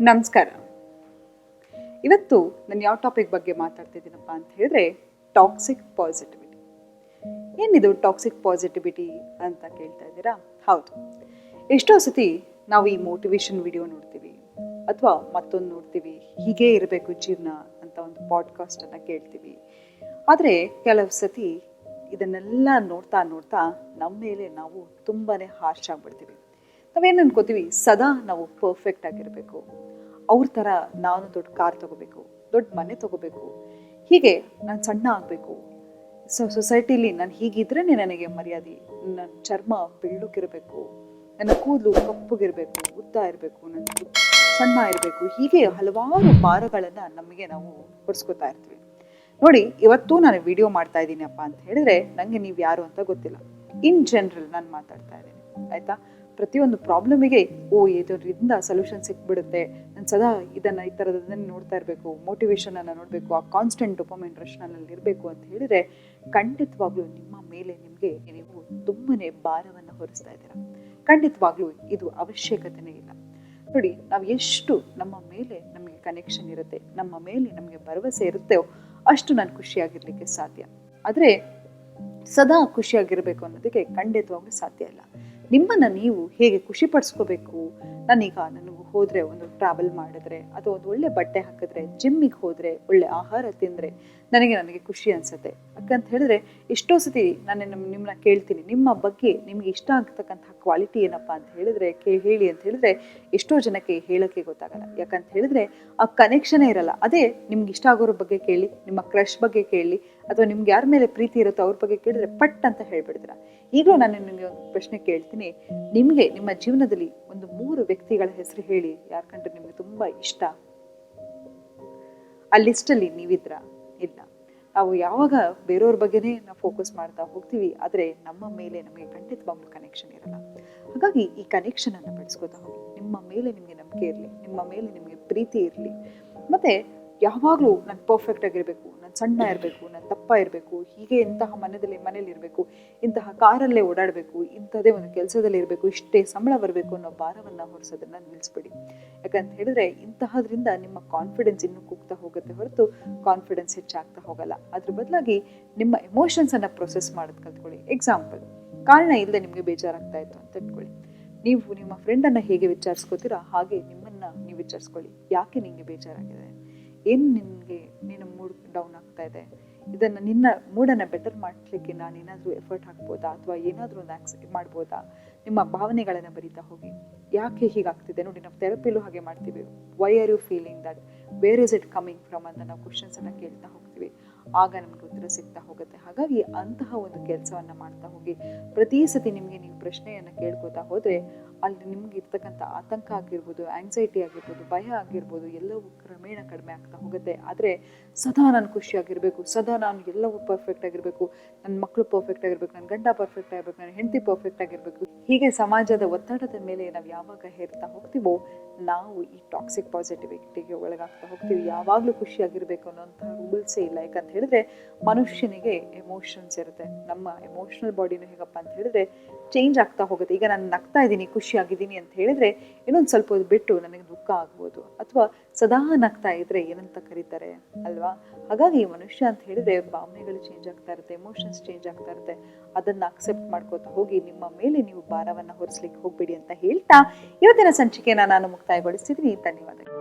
ನಮಸ್ಕಾರ. ಇವತ್ತು ನಾನು ಯಾವ ಟಾಪಿಕ್ ಬಗ್ಗೆ ಮಾತಾಡ್ತಿದ್ದೀನಪ್ಪ ಅಂತ ಹೇಳಿದ್ರೆ ಟಾಕ್ಸಿಕ್ ಪಾಸಿಟಿವಿಟಿ. ಏನಿದು ಟಾಕ್ಸಿಕ್ ಪಾಸಿಟಿವಿಟಿ ಅಂತ ಕೇಳ್ತಾ ಇದ್ದೀರಾ? ಹೌದು. ಎಷ್ಟೋ ಸತಿ ನಾವು ಈ ಮೋಟಿವೇಶನ್ ವಿಡಿಯೋ ನೋಡ್ತೀವಿ ಅಥವಾ ಮತ್ತೊಂದು ನೋಡ್ತೀವಿ, ಹೀಗೆ ಇರಬೇಕು ಜೀವನ ಅಂತ ಒಂದು ಪಾಡ್ಕಾಸ್ಟನ್ನು ಕೇಳ್ತೀವಿ. ಆದರೆ ಕೆಲವು ಸತಿ ಇದನ್ನೆಲ್ಲ ನೋಡ್ತಾ ನೋಡ್ತಾ ನಮ್ಮ ಮೇಲೆ ನಾವು ತುಂಬಾ ಹಾರ್ಶ್ ಆಗ್ಬಿಡ್ತೀವಿ. ನಾವೇನು ಅನ್ಕೋತೀವಿ? ಸದಾ ನಾವು ಪರ್ಫೆಕ್ಟ್ ಆಗಿರಬೇಕು. ಅವ್ರ ಥರ ನಾನು ದೊಡ್ಡ ಕಾರ್ ತಗೋಬೇಕು, ದೊಡ್ಡ ಮನೆ ತಗೋಬೇಕು, ಹೀಗೆ ನಾನು ಸಣ್ಣ ಆಗಬೇಕು. ಸೊ ಸೊಸೈಟಿಲಿ ನಾನು ಹೀಗಿದ್ರೇ ನನಗೆ ಮರ್ಯಾದೆ ನನ್ನ ಚರ್ಮ ಬೆಳ್ಳಗಿರಬೇಕು, ನನ್ನ ಕೂದಲು ಕಪ್ಪಗಿರಬೇಕು, ಉದ್ದ ಇರಬೇಕು ನನ್ನ ಸಣ್ಣ ಇರಬೇಕು, ಹೀಗೆ ಹಲವಾರು ಭಾರಗಳನ್ನು ನಮಗೆ ನಾವು ಹೊರಿಸ್ಕೊತಾ ಇರ್ತೀವಿ. ನೋಡಿ, ಇವತ್ತು ನಾನು ವಿಡಿಯೋ ಮಾಡ್ತಾ ಇದ್ದೀನಪ್ಪ ಅಂತ ಹೇಳಿದ್ರೆ ನನಗೆ ನೀವು ಯಾರು ಅಂತ ಗೊತ್ತಿಲ್ಲ. ಇನ್ ಜನರಲ್ ನಾನು ಮಾತಾಡ್ತಾ ಇದ್ದೀನಿ, ಆಯ್ತಾ? ಪ್ರತಿಯೊಂದು ಪ್ರಾಬ್ಲಮಿಗೆ ಓ ಇದರಿಂದ ಸೊಲ್ಯೂಷನ್ ಸಿಕ್ಬಿಡುತ್ತೆ. ನಾನು ಸದಾ ಇದನ್ನು ಈ ಥರದನ್ನ ನೋಡ್ತಾ ಇರಬೇಕು. ಮೋಟಿವೇಶನನ್ನು ನೋಡಬೇಕು. ಆ ಕಾನ್ಸ್ಟೆಂಟ್ ಡೊಪಮೈನ್ ರಶ್ನಲ್ಲಿ ಇರಬೇಕು ಅಂತ ಹೇಳಿದ್ರೆ, ಖಂಡಿತವಾಗ್ಲೂ ನಿಮ್ಮ ಮೇಲೆ ನಿಮಗೆ ನೀವು ತುಂಬನೇ ಭಾರವನ್ನು ಹೊರಿಸ್ತಾ ಇದ್ದೀರಾ. ಖಂಡಿತವಾಗ್ಲೂ ಇದು ಅವಶ್ಯಕತೆನೇ ಇಲ್ಲ. ನೋಡಿ, ನಾವು ಎಷ್ಟು ನಮ್ಮ ಮೇಲೆ ನಮಗೆ ಕನೆಕ್ಷನ್ ಇರುತ್ತೆ, ನಮ್ಮ ಮೇಲೆ ನಮಗೆ ಭರವಸೆ ಇರುತ್ತೋ, ಅಷ್ಟು ನಾನು ಖುಷಿಯಾಗಿರ್ಲಿಕ್ಕೆ ಸಾಧ್ಯ. ಆದರೆ, ಸದಾ ಖುಷಿಯಾಗಿರಬೇಕು ಅನ್ನೋದಕ್ಕೆ ಖಂಡಿತವಾಗ್ಲೂ ಸಾಧ್ಯ ಇಲ್ಲ. ನಿಮ್ಮನ್ನು ನೀವು ಹೇಗೆ ಖುಷಿ ಪಡಿಸ್ಕೋಬೇಕು ನಾನೀಗ ನನಗೆ ಹೋದರೆ ಒಂದು ಟ್ರಾವೆಲ್ ಮಾಡಿದ್ರೆ ಅಥವಾ ಒಂದು ಒಳ್ಳೆ ಬಟ್ಟೆ ಹಾಕಿದ್ರೆ ಜಿಮ್ಮಿಗೆ ಹೋದರೆ, ಒಳ್ಳೆ ಆಹಾರ ತಿಂದರೆ ನನಗೆ ನನಗೆ ಖುಷಿ ಅನಿಸುತ್ತೆ. ಯಾಕಂತ ಹೇಳಿದ್ರೆ ಎಷ್ಟೋ ಸತಿ ನಾನು ನಿಮ್ಮ ನಿಮ್ಮನ್ನ ಕೇಳ್ತೀನಿ, ನಿಮ್ಮ ಬಗ್ಗೆ ನಿಮಗೆ ಇಷ್ಟ ಆಗ್ತಕ್ಕಂತಹ ಕ್ವಾಲಿಟಿ ಏನಪ್ಪ ಅಂತ ಹೇಳಿದ್ರೆ, ಕೇ, ಹೇಳಿ ಅಂತ ಹೇಳಿದ್ರೆ ಎಷ್ಟೋ ಜನಕ್ಕೆ ಹೇಳೋಕ್ಕೆ ಗೊತ್ತಾಗಲ್ಲ. ಯಾಕಂತ ಹೇಳಿದ್ರೆ ಆ ಕನೆಕ್ಷನೇ ಇರಲ್ಲ. ಅದೇ ನಿಮ್ಗೆ ಇಷ್ಟ ಆಗೋರ ಬಗ್ಗೆ ಕೇಳಿ, ನಿಮ್ಮ ಕ್ರಶ್ ಬಗ್ಗೆ ಕೇಳಿ ಅಥವಾ ನಿಮ್ಗೆ ಯಾರ ಮೇಲೆ ಪ್ರೀತಿ ಇರುತ್ತೋ ಅವ್ರ ಬಗ್ಗೆ ಕೇಳಿದ್ರೆ ಪಟ್ ಅಂತ ಹೇಳ್ಬಿಡ್ತೀರ. ಈಗಲೂ ನಾನು ನಿಮಗೆ ಒಂದು ಪ್ರಶ್ನೆ ಕೇಳ್ತೀನಿ. ನಿಮಗೆ ನಿಮ್ಮ ಜೀವನದಲ್ಲಿ ಒಂದು ಮೂರು ವ್ಯಕ್ತಿಗಳ ಹೆಸರು ಹೇಳಿ ಯಾರ ಕಂಡ್ರೆ ನಿಮಗೆ ತುಂಬ ಇಷ್ಟ? ಆ ಲಿಸ್ಟಲ್ಲಿ ನೀವಿದ್ರ? ಇಲ್ಲ. ನಾವು ಯಾವಾಗ ಬೇರೆಯವ್ರ ಬಗ್ಗೆನೇ ನಾವು ಫೋಕಸ್ ಮಾಡ್ತಾ ಹೋಗ್ತೀವಿ, ಆದರೆ ನಮ್ಮ ಮೇಲೆ ನಮಗೆ ಖಂಡಿತವಾಗ್ಲೂ ಕನೆಕ್ಷನ್ ಇರಲ್ಲ. ಹಾಗಾಗಿ ಈ ಕನೆಕ್ಷನನ್ನು ಬೆಳೆಸ್ಕೋತಾ ಹೋಗಿ. ನಿಮ್ಮ ಮೇಲೆ ನಿಮಗೆ ನಂಬಿಕೆ ಇರಲಿ, ನಿಮ್ಮ ಮೇಲೆ ನಿಮಗೆ ಪ್ರೀತಿ ಇರಲಿ. ಮತ್ತು ಯಾವಾಗಲೂ ನಾನು ಪರ್ಫೆಕ್ಟ್ ಆಗಿರಬೇಕು, ನಾನು ಸಣ್ಣ ಇರಬೇಕು, ನಾನು ದಪ್ಪ ಇರಬೇಕು, ಹೀಗೆ ಇಂತಹ ಮನೆಯಲ್ಲಿ ಮನೇಲಿ ಇರಬೇಕು, ಇಂತಹ ಕಾರಲ್ಲೇ ಓಡಾಡಬೇಕು, ಇಂಥದ್ದೇ ಒಂದು ಕೆಲಸದಲ್ಲಿ ಇರಬೇಕು, ಇಷ್ಟೇ ಸಂಬಳ ಬರಬೇಕು ಅನ್ನೋ ಭಾರವನ್ನು ಹೊರಿಸೋದನ್ನ ನಿಲ್ಲಿಸ್ಬಿಡಿ ಯಾಕಂತ ಹೇಳಿದ್ರೆ ಇಂತಹದ್ರಿಂದ ನಿಮ್ಮ ಕಾನ್ಫಿಡೆನ್ಸ್ ಇನ್ನೂ ಕುಗ್ತಾ ಹೋಗುತ್ತೆ ಹೊರತು ಕಾನ್ಫಿಡೆನ್ಸ್ ಹೆಚ್ಚಾಗ್ತಾ ಹೋಗಲ್ಲ. ಅದ್ರ ಬದಲಾಗಿ ನಿಮ್ಮ ಎಮೋಷನ್ಸನ್ನು ಪ್ರೊಸೆಸ್ ಮಾಡೋದು ಕಲ್ತ್ಕೊಳ್ಳಿ. ಎಕ್ಸಾಂಪಲ್ ಕಾರಣ ಇಲ್ಲದೆ ನಿಮಗೆ ಬೇಜಾರಾಗ್ತಾ ಇತ್ತು ಅಂತ ಇಟ್ಕೊಳ್ಳಿ. ನೀವು ನಿಮ್ಮ ಫ್ರೆಂಡನ್ನು ಹೇಗೆ ವಿಚಾರಿಸ್ಕೋತೀರಾ ಹಾಗೆ ನಿಮ್ಮನ್ನು ನೀವು ವಿಚಾರಿಸ್ಕೊಳ್ಳಿ. ಯಾಕೆ ನಿಮಗೆ ಬೇಜಾರಾಗಿದೆ? ಏನು ನಿನಗೆ, ನಿನ್ನ ಮೂಡ್ ಡೌನ್ ಆಗ್ತಾ ಇದೆ? ಇದನ್ನು ನಿನ್ನ ಮೂಡನ್ನು ಬೆಟರ್ ಮಾಡಲಿಕ್ಕೆ ನಾನು ಏನಾದರೂ ಎಫರ್ಟ್ ಹಾಕ್ಬೋದಾ? ಅಥವಾ ಏನಾದರೂ ಒಂದು ಆಕ್ಸ್ ಮಾಡ್ಬೋದಾ? ನಿಮ್ಮ ಭಾವನೆಗಳನ್ನು ಬರಿತಾ ಹೋಗಿ. ಯಾಕೆ ಹೀಗಾಗ್ತಿದೆ? ನೋಡಿ, ನಾವು ಥೆರಪಿಲೂ ಹಾಗೆ ಮಾಡ್ತೀವಿ. Why are you feeling that where is it coming from ಅಂತ ನಾವು ಕ್ವಶನ್ಸನ್ನು ಕೇಳ್ತಾ ಹೋಗ್ತೀವಿ. ಆಗ ನಮಗೆ ಉತ್ತರ ಸಿಗ್ತಾ ಹೋಗುತ್ತೆ. ಹಾಗಾಗಿ ಅಂತಹ ಒಂದು ಕೆಲಸವನ್ನು ಮಾಡ್ತಾ ಹೋಗಿ. ಪ್ರತಿ ಸತಿ ನಿಮಗೆ ನೀವು ಪ್ರಶ್ನೆಯನ್ನು ಕೇಳ್ಕೊತಾ ಹೋದರೆ ಅಲ್ಲಿ ನಿಮ್ಗೆ ಇರ್ತಕ್ಕಂಥ ಆತಂಕ ಆಗಿರ್ಬೋದು ಆಂಗ್ಸೈಟಿ ಆಗಿರ್ಬೋದು, ಭಯ ಆಗಿರ್ಬೋದು, ಎಲ್ಲವೂ ಕ್ರಮೇಣ ಕಡಿಮೆ ಆಗ್ತಾ ಹೋಗುತ್ತೆ. ಆದರೆ ಸದಾ ನಾನು ಖುಷಿಯಾಗಿರಬೇಕು ಸದಾ ನಾನು ಎಲ್ಲವೂ ಪರ್ಫೆಕ್ಟ್ ಆಗಿರಬೇಕು ನನ್ನ ಮಕ್ಕಳು ಪರ್ಫೆಕ್ಟ್ ಆಗಿರಬೇಕು ನನ್ನ ಗಂಡ ಪರ್ಫೆಕ್ಟ್ ಆಗಿರಬೇಕು ನನ್ನ ಹೆಂಡತಿ ಪರ್ಫೆಕ್ಟ್ ಆಗಿರಬೇಕು. ಹೀಗೆ ಸಮಾಜದ ಒತ್ತಡದ ಮೇಲೆ ನಾವು ಯಾವಾಗ ಹೇರ್ತಾ ಹೋಗ್ತೀವೋ, ನಾವು ಈ ಟಾಕ್ಸಿಕ್ ಪಾಸಿಟಿವಿಟಿಗೆ ಒಳಗಾಗ್ತಾ ಹೋಗ್ತೀವಿ. ಯಾವಾಗಲೂ ಖುಷಿಯಾಗಿರಬೇಕು ಅನ್ನೋಂಥ ರೂಲ್ಸೇ ಇಲ್ಲ. ಯಾಕಂತ ಹೇಳಿದ್ರೆ ಮನುಷ್ಯನಿಗೆ ಎಮೋಷನ್ಸ್ ಇರುತ್ತೆ. ನಮ್ಮ ಎಮೋಷನಲ್ ಬಾಡಿನೂ ಹೇಗಪ್ಪ ಅಂತ ಹೇಳಿದ್ರೆ ಚೇಂಜ್ ಆಗ್ತಾ ಹೋಗುತ್ತೆ. ಈಗ ನಾನು ನಗ್ತಾ ಇದ್ದೀನಿ ಖುಷಿಯಾಗಿದ್ದೀನಿ ಅಂತ ಹೇಳಿದ್ರೆ ಇನ್ನೊಂದು ಸ್ವಲ್ಪ ಬಿಟ್ಟು ನನಗೆ ದುಃಖ ಆಗ್ಬೋದು. ಅಥವಾ ಸದಾ ನಗ್ತಾ ಇದ್ರೆ ಏನಂತ ಕರೀತಾರೆ ಅಲ್ವಾ? ಹಾಗಾಗಿ ಮನುಷ್ಯ ಅಂತ ಹೇಳಿದ್ರೆ ಭಾವನೆಗಳು ಚೇಂಜ್ ಆಗ್ತಾ ಇರುತ್ತೆ ಎಮೋಷನ್ಸ್ ಚೇಂಜ್ ಆಗ್ತಾ ಇರುತ್ತೆ. ಅದನ್ನು ಅಕ್ಸೆಪ್ಟ್ ಮಾಡ್ಕೋತಾ ಹೋಗಿ ನಿಮ್ಮ ಮೇಲೆ ನೀವು ಭಾರವನ್ನು ಹೊರಿಸ್ಲಿಕ್ಕೆ ಹೋಗಬೇಡಿ ಅಂತ ಹೇಳ್ತಾ ಇವತ್ತಿನ ಸಂಚಿಕೆನ ನಾನು ಮುಕ್ತಾಯಗೊಳಿಸ್ತಿದ್ದೀನಿ. ಧನ್ಯವಾದಗಳು.